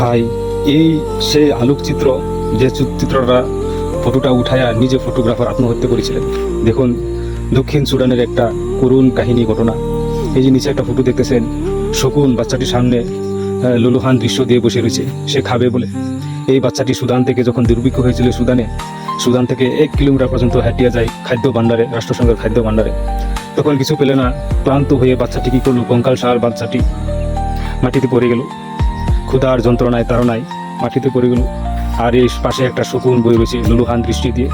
ভাই, এই সেই আলোকচিত্র যে চিত্রটা ফটোটা উঠায়া নিজে ফটোগ্রাফার আত্মহত্যা করেছিলেন। দেখুন, দক্ষিণ সুদানের একটা করুণ কাহিনী ঘটনা। এই যে নিচে একটা ফটো দেখতেছেন, শকুন বাচ্চাটির সামনে লুলুহান দৃশ্য দিয়ে বসে রয়েছে, সে খাবে বলে। এই বাচ্চাটি সুদান থেকে যখন দুর্ভিক্ষ হয়েছিল সুদানে, সুদান থেকে এক কিলোমিটার পর্যন্ত হাঁটিয়ে যায় খাদ্য ভাণ্ডারে, রাষ্ট্রসংঘের খাদ্য ভাণ্ডারে। তখন কিছু পেলে না, ক্লান্ত হয়ে বাচ্চাটি কি করল? কঙ্কাল সার বাচ্চাটি মাটিতে পড়ে গেল। ক্ষুধার যন্ত্রণায় তাড়নায় মাটিতে পড়ে গেল। আর এই পাশে একটা শকুন বই রয়েছে লুলুহান দৃষ্টি দিয়ে।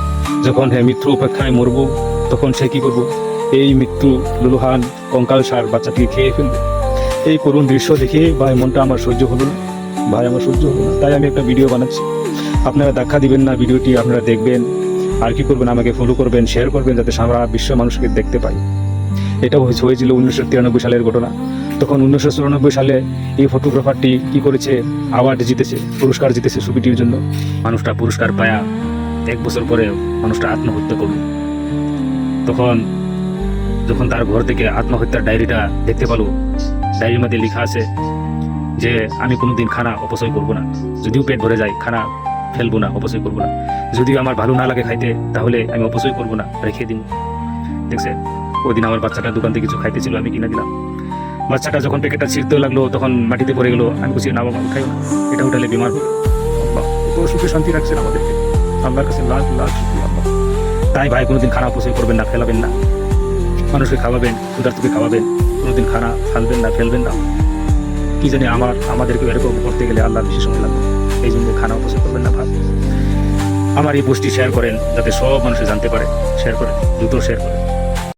যখন হ্যাঁ মৃত্যু অপেক্ষায় মরব, তখন সে কি করব? এই মৃত্যু লুলুহান কঙ্কাল সার বাচ্চাটিকে খেয়ে ফেলবে। এই করুণ দৃশ্য দেখে ভাই, মনটা আমার সহ্য হলো না। ভাই, আমার সহ্য হলো না। তাই আমি একটা ভিডিও বানাচ্ছি। আপনারা দেখা দিবেন না ভিডিওটি, আপনারা দেখবেন। আর কি করবেন, আমাকে ফলো করবেন শেয়ার করবেন, যাতে সারা বিশ্ব মানুষকে দেখতে পাই। এটা হয়েছিল উনিশশো তিরানব্বই সালের ঘটনা। তখন উনিশশো চুরানব্বই সালে এই ফটোগ্রাফারটি কি করেছে? অ্যাওয়ার্ড জিতেছে, পুরস্কার জিতেছে ছবিটির জন্য। মানুষটা পুরস্কার পায়া এক বছর পরে মানুষটা আত্মহত্যা করল। তখন, যখন তার ঘর থেকে আত্মহত্যার ডায়েরিটা দেখতে পালো, ডায়েরির মধ্যে লেখা আছে যে, আমি কোনোদিন খানা অপচয় করব না। যদিও পেট ভরে যায়, খানা ফেলব না, অপচয় করব না। যদিও আমার ভালো না লাগে খাইতে, তাহলে আমি অপচয় করব না, রেখে দিব দেখছে? ওই দিন আমার বাচ্চাটা দোকান থেকে কিছু খাইতেছিল, আমি কিনে দিলাম। বাচ্চাটা যখন প্যাকেটটা ছিঁড়তে লাগল, তখন মাটিতে পড়ে গেলো। আমি বলছি না বাবা খাই এটা উঠালে বিমার কত সুখে শান্তি রাখছেন আমাদেরকে। আল্লাহর কাছে লাখ লাখ শুক্রিয়া, আল্লাহ। তাই ভাই, কোনোদিন খানা অপচয় করবেন না, ফেলাবেন না। মানুষকে খাওয়াবেন, ক্ষুধার্তকে খাওয়াবেন। কোনোদিন খানা ফালবেন না, ফেলবেন না। কি জানি আমার, আমাদেরকে এরকম করতে গেলে আল্লাহ বেশি সময় লাগবে। এই জন্য খানা অপচয় করবেন না, ভাই। আমার এই পোস্টটি শেয়ার করেন, যাতে সব মানুষে জানতে পারে। শেয়ার করেন, দ্রুত শেয়ার করেন।